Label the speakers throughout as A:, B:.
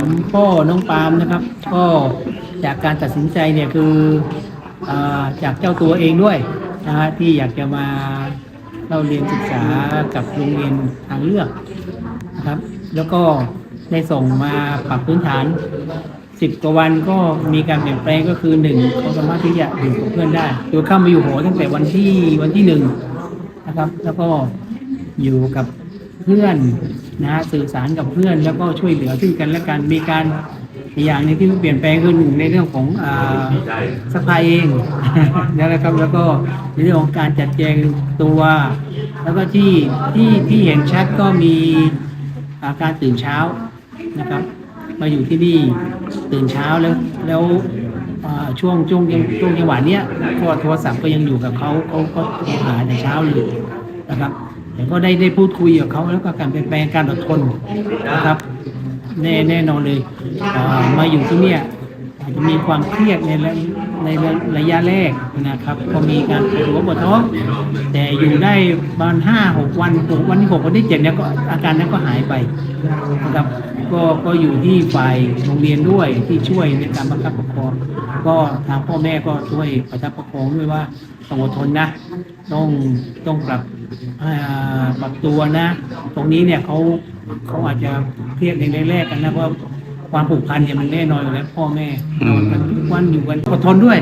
A: ผมพ่อน้องปาล์มนะครับ ก็จากการตัดสินใจเนี่ยคืออจากเจ้าตัวเองด้วยนะฮะที่อยากจะมาเล่าเรียนศึกษากับโรงเรียนทางเลือกนะครับ แล้วก็ได้ส่งมาปรับพื้นฐานสิบกว่าวันก็มีการเปลี่ยนแปลงก็คือหนึ่งเขาสามารถที่จะอยู่กับเพื่อนได้โดยเข้ามาอยู่หอตั้งแต่วันที่วันที่หนึ่งนะครับ แล้วก็อยู่กับ เพื่อนนะฮะสื่อสารกับเพื่อนแล้วก็ช่วยเหลือซึ่งกันและกันมีการอีกอย่างหนึงที่เปลี่ยนแปลงคือหนึ่งในเรื่องของอ่าสภายเองนะครับแล้วก็ในเรื่องของการจัดแจงตัว แล้วก็ที่ที่ที่เห็นชัดก็มีอาการตื่นเช้านะครับ มาอยู่ที่นี่ตื่นเช้าแล้วแล้วอ่าช่วงช่วงช่วงจังหวะเนี้ยก็โทรศัพท์ก็ยังอยู่กับเขาเขาก็โทรหาแต่เช้าเลยนะครับ แต่ก็ได้ได้พูดคุยกับเขาแล้วก็การเปลี่ยนแปลงการอดทนนะครับ แน่แน่นอนเลยมาอยู่ที่เนี่ยอาจจะมีความเครียดในในระยะแรกนะครับ ก็มีการปวดหัวปวดท้องแต่อยู่ได้ประมาณห้าหกวันหกวันที่หกวันที่เจ็ดเนี่ยก็อาการนั้นก็หายไปนะครับก็ก็อยู่ที่ฝ่ายโรงเรียนด้วยที่ช่วยในการประคับประคองก็ทางพ่อแม่ก็ช่วยประคับประคองด้วยว่าต้องอดทนนะ ต้องต้องปรับ ปรับตัวนะ ตรงนี้เนี่ยเขาเขาอาจจะเครียดในแรกๆกันนะเพราะความผูกพันเนี่ยมันแน่นอนอยู่แล้วพ่อแม่
B: อื
A: น
B: ม
A: อนกันทุกวันอยู่กันอดทนด้วย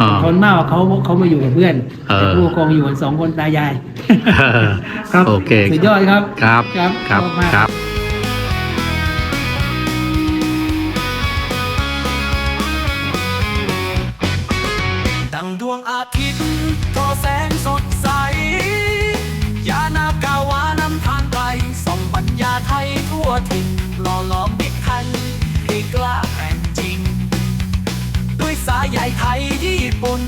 B: อ่า
A: ทนมากกว่าเขาเขามาอยู่กับเพื่อน
B: เออ
A: แต่ผู้ปกครองอยู่กันสองคนตายาย ครับ
B: โอเค
A: สุดยอดครับ
B: ครับ
A: ครับ
B: ครับ
A: ชอบมาก
B: ครับ
C: ดังดวงอาทิตย์ ทยญี่ปุ่น